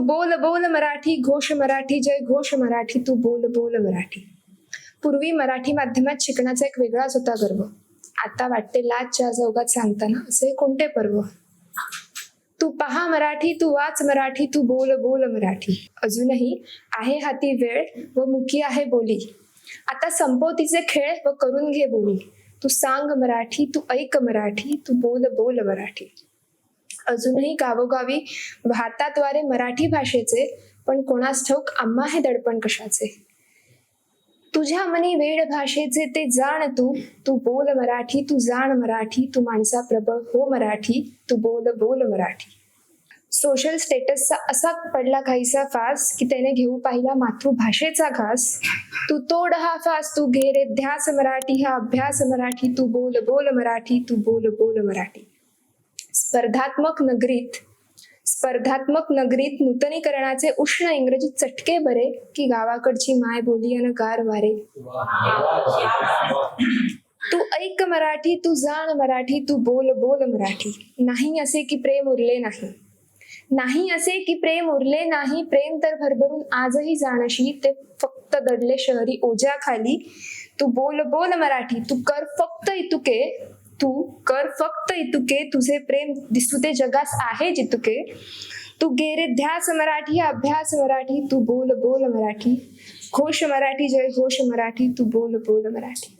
बोल बोल मराठी घोष मराठी जय घोष मराठी तू बोल बोल मराठी. पूर्वी मराठी माध्यमात शिकण्याचा एक वेगळाच होता गर्व. आता वाटते लाजच्या जोगात सांगताना असे कोणते पर्व? तू पहा मराठी तू वाच मराठी तू बोल बोल मराठी. अजूनही आहे हाती वेळ व मुखी आहे बोली. आता संपवतीचे खेळ व करून घे बोली. तू सांग मराठी तू ऐक मराठी तू बोल बोल मराठी. अजूनही गावोगावी भारताद्वारे मराठी भाषेचे पण कोणास ठाऊक आम्हा हे दडपण कशाचे? तुझ्या मनी वेड भाषेचे ते जाण तू. तू बोल मराठी तू जाण मराठी तू माणसा प्रबळ हो मराठी तू बोल बोल मराठी. सोशल स्टेटसचा असा पडला काहीसा फास की त्याने घेऊ पाहिला मातृभाषेचा घास. तू तोड हा फास तू घे रे ध्यास मराठी हा अभ्यास मराठी तू बोल बोल मराठी तू बोल बोल मराठी. स्पर्धात्मक नगरीत स्पर्धात्मक नगरीत नूतनीकरणाचे उष्ण इंग्रजी चटके बरे की गावाकडची माय बोली अन गार वारे? तू ऐक मराठी तू जाण मराठी तू बोल बोल मराठी. नाही असे की प्रेम उरले नाही. नाही असे की प्रेम उरले नाही प्रेम तर भरभरून आजही जाणशी ते फक्त दडले शहरी ओझ्याखाली. तू बोल बोल मराठी तू कर फक्त इतुके तू कर फक्त इतुके तुझे प्रेम दिसू ते जगास आहे जितुके. तू गेरे ध्यास मराठी अभ्यास मराठी तू बोल बोल मराठी. घोष मराठी जय घोष मराठी तू बोल बोल मराठी.